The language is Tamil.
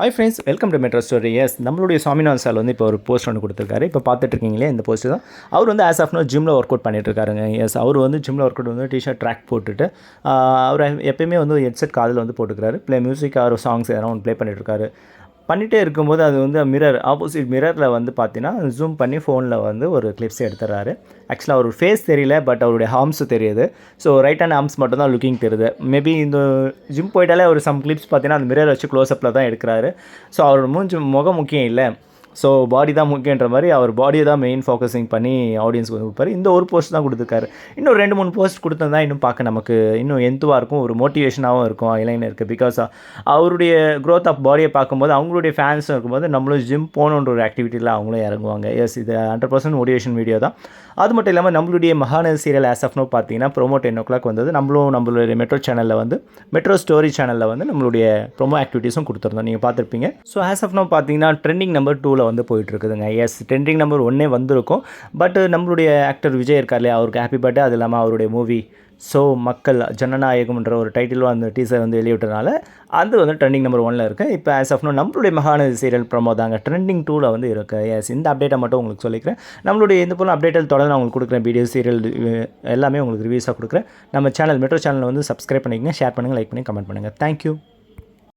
Hi friends welcome to metro stories நம்மளுடைய சுவாமிநாதன் சார் வந்து இப்போ ஒரு போஸ்ட் ஒன்று கொடுத்துருக்காரு. இப்போ பார்த்துட்டு இருக்கீங்களே இந்த போஸ்ட் தான். அவர் வந்து ஆஸ் ஆஃப் நோ ஜிம்மில் ஒர்க் அவுட் பண்ணிட்டு இருக்காருங்க எஸ் அவர் வந்து ஜிம்மில் ஒர்க் அவுட் வந்து டிஷர்ட் ட்ராக் போட்டுட்டு அவர் எப்பயுமே வந்து ஹெட்செட் காதில் வந்து போட்டுக்கிறாரு. ப்ளே மியூசிக் அவர் சாங்ஸ் யாரும் ஒன்று ப்ளே பண்ணிட்டு இருக்காரு பண்ணிகிட்டே இருக்கும்போது அது வந்து மிரர் ஆப்போசிட் மிரரில் வந்து பார்த்தீங்கன்னா ஜூம் பண்ணி ஃபோனில் வந்து ஒரு கிளிப்ஸ் எடுத்துறாரு. ஆக்சுவலாக அவர் ஃபேஸ் தெரியல பட் அவருடைய ஹார்ம்ஸும் தெரியுது. ஸோ ரைட் ஹேண்ட் ஹார்ம்ஸ் மட்டும் தான் லுக்கிங் தெரியுது. மேபி இந்த ஜிம் போயிட்டாலே ஒரு சம் கிளிப்ஸ் பார்த்தீங்கன்னா அந்த மிரர் வச்சு க்ளோஸ்அப்பில் தான் எடுக்கிறாரு. ஸோ அவரோட மூஞ்சி முகம் முக்கியம் இல்லை. ஸோ பாடி தான் முக்கியன்ற மாதிரி அவர் பாடியை தான் மெயின் ஃபோக்கஸிங் பண்ணி ஆடியன்ஸ்க்கு வந்து கொடுப்பாரு. இந்த ஒரு போஸ்ட் தான் கொடுத்துருக்காரு. இன்னும் ரெண்டு மூணு போஸ்ட் கொடுத்தா இன்னும் பார்க்க நமக்கு இன்னும் எந்துவாக இருக்கும் ஒரு மோட்டிவேஷனாகவும் இருக்கும் இளைஞருக்கு பிகாஸ் அவருடைய க்ரோத் ஆஃப் பாடியை பார்க்கும்போது அவங்களுடைய ஃபேன்ஸும் இருக்கும்போது நம்மளும் ஜிம் போகணுன்ற ஒரு ஆக்டிவிட்டியில் அவங்களும் இறங்குவாங்க. எஸ் இது ஹண்ட்ரட் பர்சன்ட் மோட்டிவேஷன் வீடியோ தான். அது மட்டும் இல்லாமல் நம்மளுடைய Mahanadi serial as of now பார்த்தீங்கன்னா ப்ரோமோ டென் ஓ கிளாக் வந்தது. நம்மளும் நம்மளுடைய மெட்ரோ சேனலில் வந்து மெட்ரோ ஸ்டோரி சேனலில் வந்து நம்மளுடைய ப்ரோமோ ஆக்டிவிட்டீஸும் கொடுத்துருந்தோம். நீங்கள் பார்த்துருப்பீங்க. ஸோ ஆஸ் ஆஃப் நோ பார்த்தீங்கன்னா ட்ரெண்டிங் நம்பர் டூவில் வந்து போயிட்டுருக்குதுங்க. எஸ் ட்ரெண்டிங் நம்பர் ஒன்னே வந்திருக்கும். பட் நம்மளுடைய ஆக்டர் விஜய் இருக்கார் இல்லையா அவருக்கு ஹாப்பி பர்த்டே அது இல்லாமல் அவருடைய மூவி ஸோ மக்கள் ஜனநாயகம்ன்ற ஒரு டைட்டிலும் அந்த டீசர் வந்து வெளியிட்டனால அது வந்து ட்ரெண்டிங் நம்பர் ஒனில் இருக்குது இப்போ ஆஸ் ஆஃப் நோ நம்மளுடைய மகாநதி சீரியல் ப்ரமோ தாங்க ட்ரெண்டிங் டூவில் வந்து இருக்குது எஸ் இந்த அப்டேட்டை மட்டும் உங்களுக்கு சொல்லிக்கிறேன். நம்மளுடைய இந்த போல் அப்டேட்டில் தொடர்ந்து நான் உங்களுக்கு கொடுக்குறேன். வீடியோ சீரியல் எல்லாமே உங்களுக்கு ரிவ்யூஸாக கொடுக்குறேன். நம்ம சேனல் மெட்ரோ சேனலை வந்து சப்ஸ்கிரைப் பண்ணிக்கங்க ஷேர் பண்ணுங்கள் லைக் பண்ணி கமெண்ட் பண்ணுங்கள் தேங்க்யூ